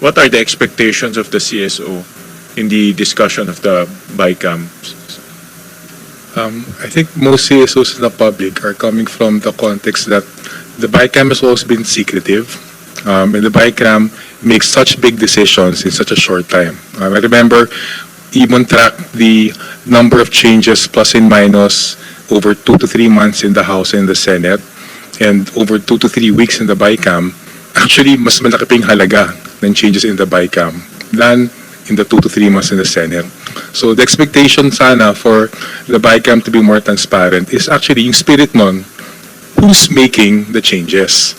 what are the expectations of the CSO in the discussion of the BICAM? Um, I think most CSOs in the public are coming from the context that the BICAM has always been secretive, um, and the BICAM makes such big decisions in such a short time. Um, I remember even tracked the number of changes plus and minus over two to three months in the House and the Senate, and over two to three weeks in the BICAM. Actually, mas malaki pa halaga ng changes in the BICAM than in the two to three months in the Senate. So the expectation sana for the BICAM to be more transparent is actually yung spirit nun, who's making the changes.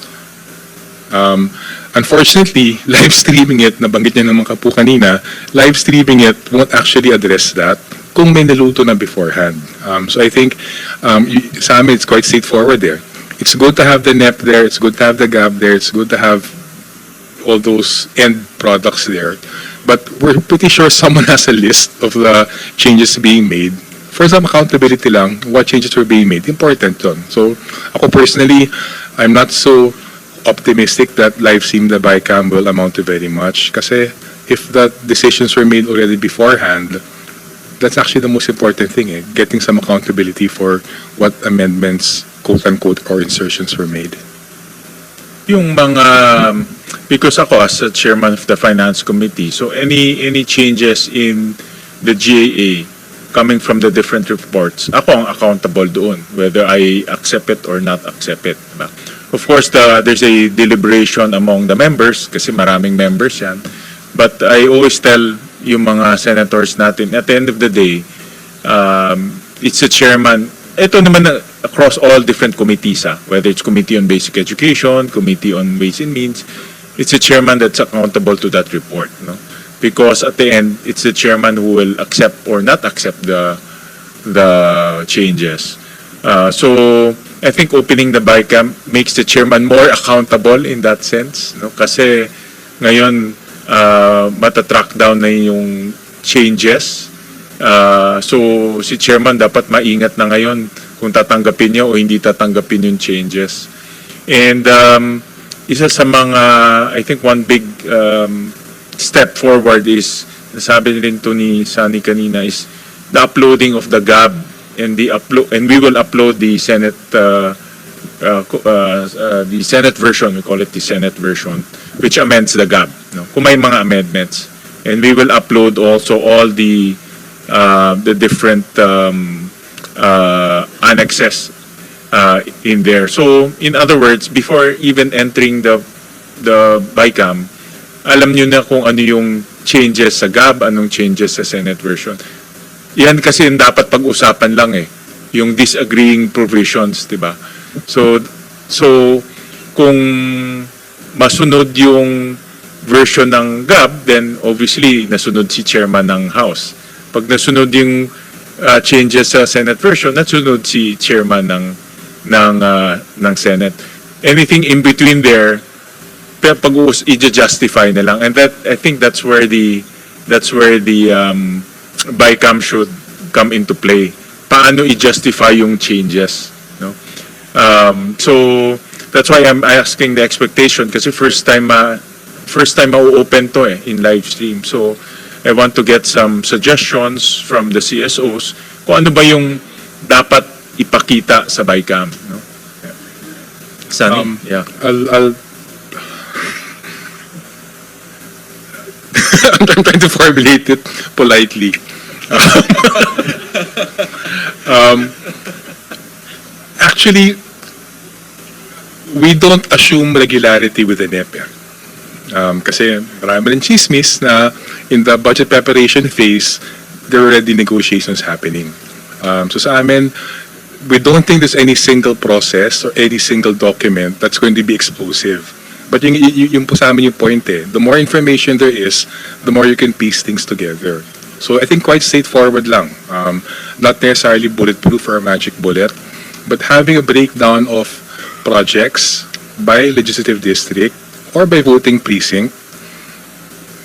Um, unfortunately, live streaming it, nabanggit niya naman ka po kanina, live streaming it won't actually address that kung may naluto na beforehand. Um, so I think um, sa amin, it's quite straightforward there. It's good to have the NEP there, it's good to have the GAP there, it's good to have all those end products there. But we're pretty sure someone has a list of the changes being made. For some accountability lang, what changes were being made. Important yun. So, ako personally, I'm not so optimistic that live stream the BICAM will amount to very much. Kasi if the decisions were made already beforehand, that's actually the most important thing, eh? Getting some accountability for what amendments, quote-unquote, or insertions were made. Yung mga, because ako as a chairman of the finance committee, so any, any changes in the GAA coming from the different reports, ako ang accountable doon, whether I accept it or not accept it. diba? Of course, the, there's a deliberation among the members, kasi maraming members yan. But I always tell yung mga senators natin, at the end of the day, um, it's the chairman, ito naman na across all different committees, ah, whether it's Committee on Basic Education, Committee on Ways and Means, it's the chairman that's accountable to that report, no? Because at the end, it's the chairman who will accept or not accept the the changes. Uh, so, I think opening the BICAM makes the chairman more accountable in that sense, no? Kasi ngayon, uh, matatrack down na yung changes. Uh, so, si chairman dapat maingat na ngayon kung tatanggapin niya o hindi tatanggapin yung changes. And um, isa sa mga, I think one big um, step forward is, nasabi rin to ni Sunny kanina, is the uploading of the GAB and the upload and we will upload the Senate uh, uh, uh, uh, the Senate version, we call it the Senate version, which amends the GAB. No? Kung may mga amendments. And we will upload also all the uh, the different um, uh, annexes uh, in there. So, in other words, before even entering the the BICAM, alam nyo na kung ano yung changes sa GAB, anong changes sa Senate version. Yan kasi yung dapat pag-usapan lang eh, yung disagreeing provisions, di ba? So, so kung masunod yung version ng GAB, then obviously nasunod si chairman ng House. Pag nasunod yung uh, changes sa Senate version, nasunod si chairman ng ng uh, ng Senate. Anything in between there, pag i-justify na lang. And that I think that's where the that's where the um, BICAM should come into play. Paano i-justify yung changes, no? Um, so that's why I'm asking the expectation kasi first time ma first time ma-open to eh in live stream. So I want to get some suggestions from the CSOs kung ano ba yung dapat ipakita sa BICAM, no? Yeah. Sunny, Um, yeah. I'll, I'll I'm trying to formulate it politely. um, actually, we don't assume regularity with the NEP. eh. Um, kasi marami rin chismis na in the budget preparation phase, there are already negotiations happening. Um, so sa amin, we don't think there's any single process or any single document that's going to be explosive. But yung, yung, yung po sa amin yung point eh, the more information there is, the more you can piece things together. So I think quite straightforward lang. Um, not necessarily bulletproof or a magic bullet, but having a breakdown of projects by legislative district or by voting precinct,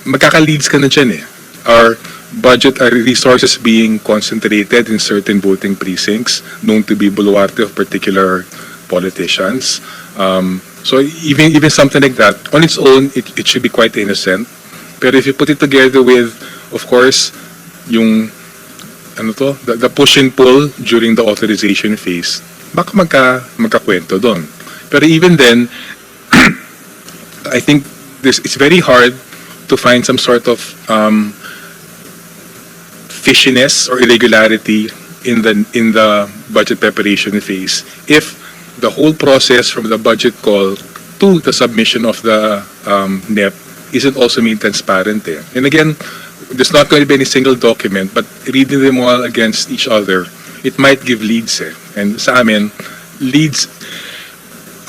magkaka-leads ka na dyan eh. Our budget, our resources being concentrated in certain voting precincts known to be baluarte of particular politicians. Um, so even even something like that, on its own, it, it should be quite innocent. Pero if you put it together with, of course, yung, ano to, the, the push and pull during the authorization phase, baka magka, magkakwento doon. Pero even then, I think this, it's very hard to find some sort of um, fishiness or irregularity in the in the budget preparation phase if the whole process from the budget call to the submission of the um, NEP isn't also made transparent eh. And again, there's not going to be any single document, but reading them all against each other, it might give leads eh. And sa amin, leads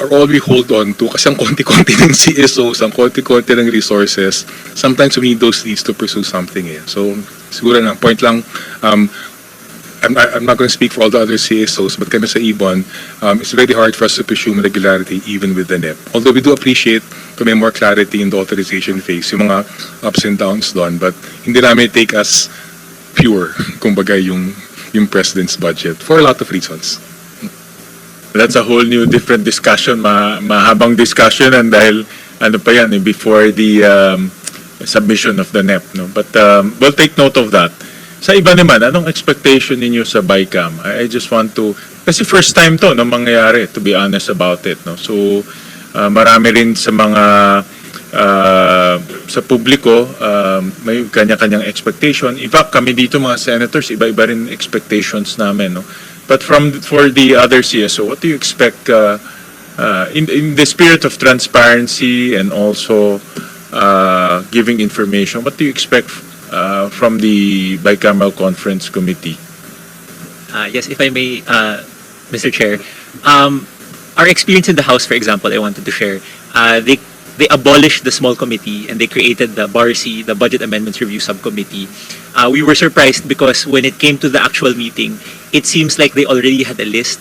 are all we hold on to kasi ang konti-konti ng CSOs, ang konti-konti ng resources, sometimes we need those leads to pursue something eh. So, siguro lang, point lang, um, I'm, I'm not going to speak for all the other CSOs, but kami sa Ibon, um, it's very hard for us to presume regularity even with the NEP. Although we do appreciate kung may more clarity in the authorization phase, yung mga ups and downs doon, but hindi namin take us pure, kumbaga yung, yung president's budget for a lot of reasons. That's a whole new different discussion, ma mahabang discussion and dahil ano pa yan, eh, before the um, submission of the NEP. No? But um, we'll take note of that. Sa iba naman, anong expectation ninyo sa BICAM? I, I just want to, kasi first time to na mangyayari, to be honest about it. No? So, uh, marami rin sa mga uh, sa publiko, um, may kanya-kanyang expectation. In fact, kami dito mga senators, iba-iba rin expectations namin. No? But from for the other CSO, what do you expect uh, uh, in in the spirit of transparency and also uh, giving information? What do you expect uh, from the bicameral conference committee? Uh, yes, if I may, uh, Mr. Chair. Um, our experience in the House, for example, I wanted to share. Uh, they they abolished the small committee and they created the BARC, the Budget Amendments Review Subcommittee. Uh, we were surprised because when it came to the actual meeting, it seems like they already had a list.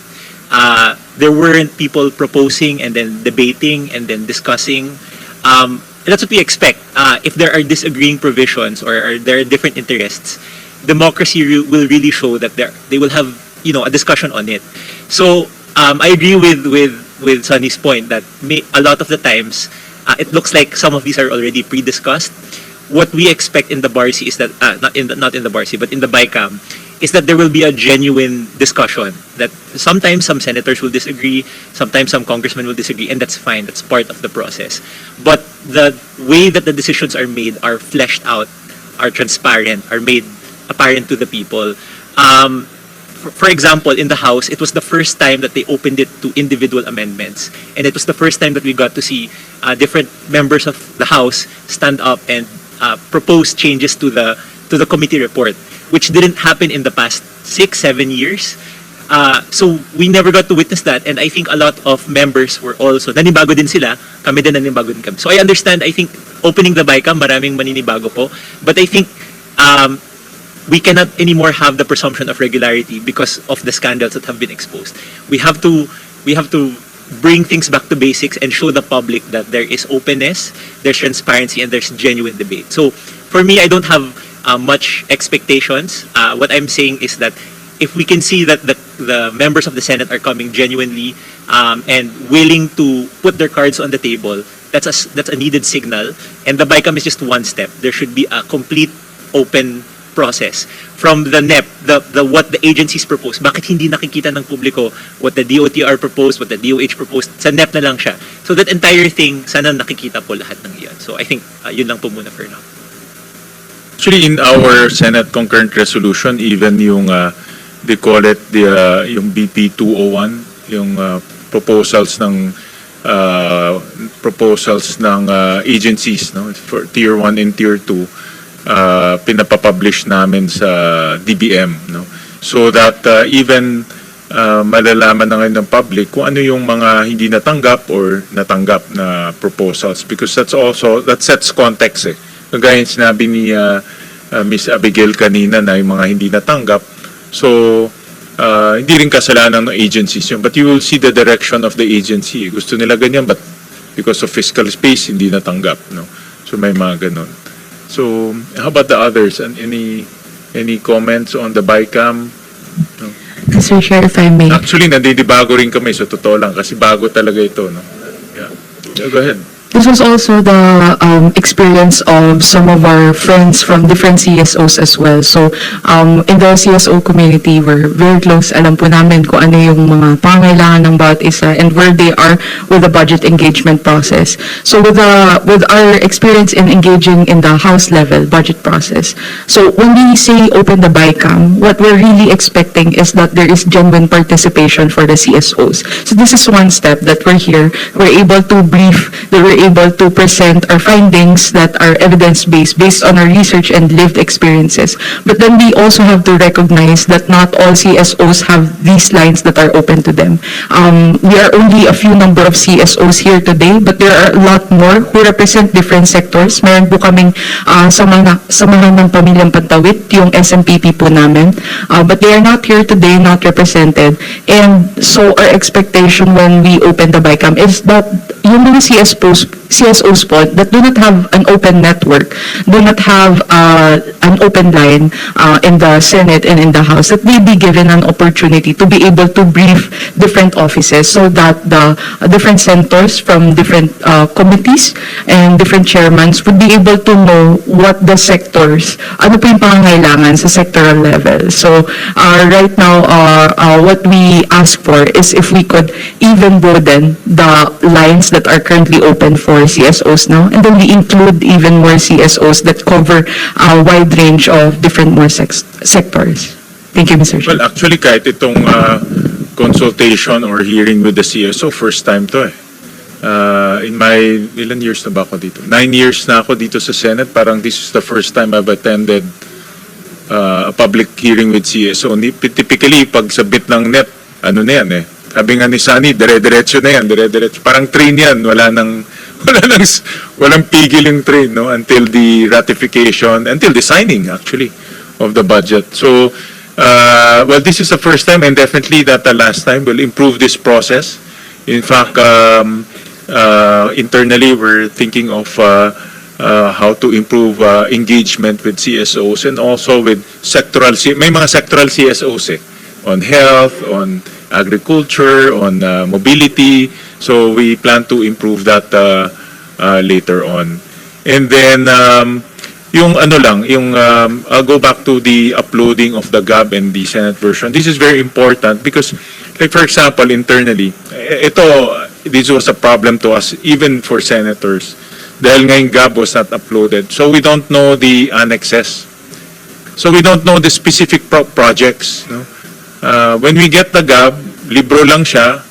Uh, there weren't people proposing and then debating and then discussing. Um, that's what we expect. Uh, if there are disagreeing provisions or there are different interests, democracy re- will really show that they will have you know a discussion on it. So um, I agree with with with Sunny's point that may, a lot of the times uh, it looks like some of these are already pre-discussed. What we expect in the BARC is that uh, not in the not in the BARC but in the BICAM is that there will be a genuine discussion. That sometimes some senators will disagree, sometimes some congressmen will disagree, and that's fine. That's part of the process. But the way that the decisions are made are fleshed out, are transparent, are made apparent to the people. Um, for example, in the House, it was the first time that they opened it to individual amendments, and it was the first time that we got to see uh, different members of the House stand up and uh, propose changes to the to the committee report, which didn't happen in the past six, seven years. Uh, so we never got to witness that, and I think a lot of members were also nanibago din sila. Kami din nanibago din kami. So I understand. I think opening the BICAM, maraming maninibago po, but I think um, we cannot anymore have the presumption of regularity because of the scandals that have been exposed. We have to we have to bring things back to basics and show the public that there is openness, there's transparency, and there's genuine debate. So for me, I don't have uh, much expectations. Uh, what I'm saying is that if we can see that the, the members of the Senate are coming genuinely um, and willing to put their cards on the table, that's a, that's a needed signal. And the BICAM is just one step. There should be a complete open process from the NEP, the, the what the agencies propose. Bakit hindi nakikita ng publiko what the DOTR proposed, what the DOH proposed? Sa NEP na lang siya. So that entire thing, sana nakikita po lahat ng iyan. So I think uh, yun lang po muna for now. Actually, in our Senate concurrent resolution, even yung, uh, they call it the, uh, yung BP 201, yung uh, proposals ng uh, proposals ng uh, agencies no for tier 1 and tier 2 uh, pinapapublish namin sa DBM no? So that uh, even uh, malalaman na ngayon ng public kung ano yung mga hindi natanggap or natanggap na proposals because that's also that sets context eh. Kagaya yung sinabi ni uh, uh, Miss Abigail kanina na yung mga hindi natanggap. So uh, hindi rin kasalanan ng agencies yun but you will see the direction of the agency. Gusto nila ganyan but because of fiscal space hindi natanggap no? So may mga ganun so how about the others and any any comments on the BICAM Mr. Chair, if I may. Actually, nandidibago rin kami sa totoo lang kasi bago talaga ito, no? Yeah. Yeah, go ahead. This was also the um, experience of some of our friends from different CSOs as well. So um, in the CSO community, we're very close. Alam po namin kung ano yung mga pangailangan ng bawat isa and where they are with the budget engagement process. So with the with our experience in engaging in the house level budget process. So when we say open the BICAM, what we're really expecting is that there is genuine participation for the CSOs. So this is one step that we're here. We're able to brief, able to present our findings that are evidence-based, based on our research and lived experiences. But then we also have to recognize that not all CSOs have these lines that are open to them. Um, we are only a few number of CSOs here today, but there are a lot more who represent different sectors. Meron po kaming uh, samahan, samahan ng Pamilyang Pantawit, yung SMPP po namin. Uh, but they are not here today, not represented. And so our expectation when we open the BICAM is that yung mga CSOs, CSOs po that do not have an open network, do not have uh, an open line uh, in the Senate and in the House, that they be given an opportunity to be able to brief different offices so that the uh, different senators from different uh, committees and different chairmans would be able to know what the sectors, ano po yung pangangailangan sa sectoral level. So uh, right now, uh, uh, what we ask for is if we could even broaden the lines that are currently open for CSOs now, and then we include even more CSOs that cover a wide range of different more sectors. Thank you, Mr. Well, actually, kahit itong uh, consultation or hearing with the CSO, first time to eh. Uh, in my, ilan years na ba ako dito? Nine years na ako dito sa Senate. Parang this is the first time I've attended uh, a public hearing with CSO. Typically, pag submit ng NEP, ano na yan eh. Sabi nga ni Sunny, dire-diretso na yan, dire-diretso. Parang train yan, wala nang, wala nang, walang pigil yung no? Until the ratification, until the signing, actually, of the budget. So, uh, well, this is the first time and definitely that the last time will improve this process. In fact, um, uh, internally, we're thinking of uh, uh, how to improve uh, engagement with CSOs and also with sectoral, may mga sectoral CSOs eh, on health, on agriculture, on uh, mobility. So we plan to improve that uh, uh, later on. And then, um, yung ano lang, yung, um, I'll go back to the uploading of the GAB and the Senate version. This is very important because, like for example, internally, eh, ito, this was a problem to us, even for senators, dahil nga yung GAB was not uploaded. So we don't know the annexes. So we don't know the specific pro- projects. No? Uh, when we get the GAB, libro lang siya,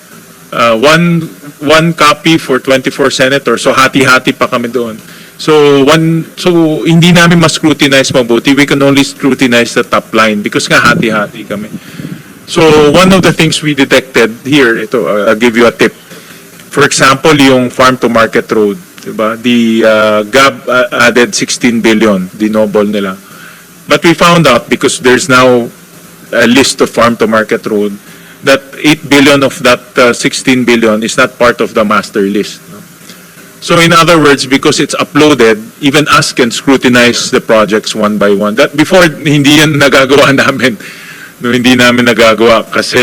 uh, one one copy for 24 senators. So hati-hati pa kami doon. So one so hindi namin mas scrutinize mabuti. We can only scrutinize the top line because nga hati-hati kami. So one of the things we detected here, ito uh, I'll give you a tip. For example, yung farm to market road, 'di ba? The uh, GAB uh, added 16 billion, dinoble nila. But we found out because there's now a list of farm to market road that 8 billion of that uh, 16 billion is not part of the master list. So in other words, because it's uploaded, even us can scrutinize the projects one by one. That before hindi yan nagagawa namin. No, hindi namin nagagawa kasi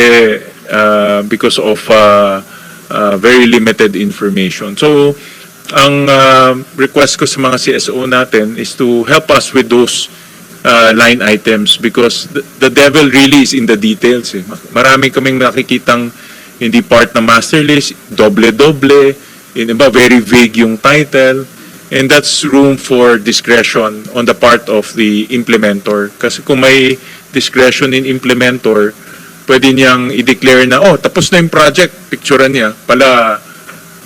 uh, because of uh, uh, very limited information. So ang uh, request ko sa mga CSO natin is to help us with those uh, line items because the, the devil really is in the details. Eh. Marami kaming nakikitang hindi part ng master list, doble-doble, in iba very vague yung title, and that's room for discretion on the part of the implementer. Kasi kung may discretion in implementer, pwede niyang i-declare na, oh, tapos na yung project, picturean niya, pala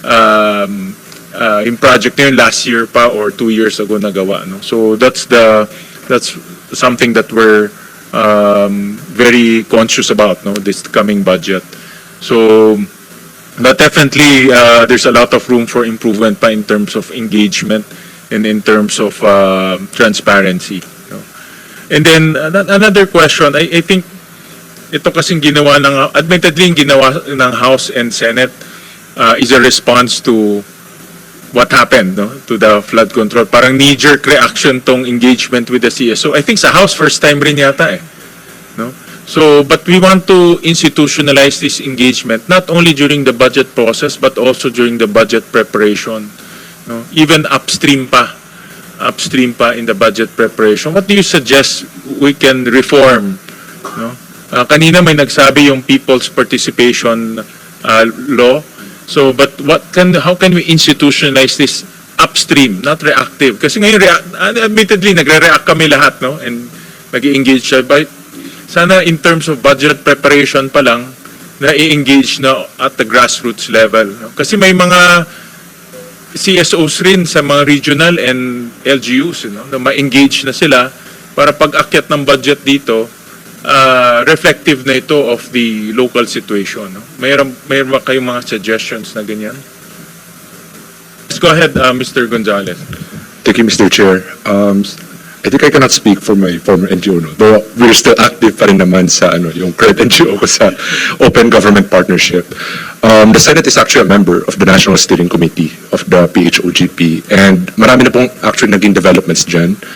um, uh, yung project na yun last year pa or two years ago nagawa. No? So that's the that's something that we're um, very conscious about no this coming budget. So but definitely uh, there's a lot of room for improvement pa in terms of engagement and in terms of uh, transparency. no? And then ano- another question, I, I think ito kasing ginawa ng, admittedly ginawa ng House and Senate uh, is a response to what happened no, to the flood control. Parang knee-jerk reaction tong engagement with the CSO. I think sa House, first time rin yata eh. No? So, but we want to institutionalize this engagement, not only during the budget process, but also during the budget preparation no? even upstream pa, upstream pa in the budget preparation. What do you suggest we can reform? No? Ah, kanina may nagsabi yung people's participation ah, law. So, but what can, how can we institutionalize this upstream, not reactive? Kasi ngayon, rea- admittedly, nagre-react kami lahat, no? And nag-engage siya. But sana in terms of budget preparation pa lang, na-engage na at the grassroots level. No? Kasi may mga CSOs rin sa mga regional and LGUs no? na ma-engage na sila para pag-akyat ng budget dito, uh, reflective na ito of the local situation. No? Mayroon, mayroon ba kayong mga suggestions na ganyan? Let's go ahead, uh, Mr. Gonzalez. Thank you, Mr. Chair. Um, I think I cannot speak for my former NGO, no? though we're still active pa rin naman sa ano, yung current NGO ko sa Open Government Partnership. Um, the Senate is actually a member of the National Steering Committee of the PHOGP and marami na pong actually naging developments dyan.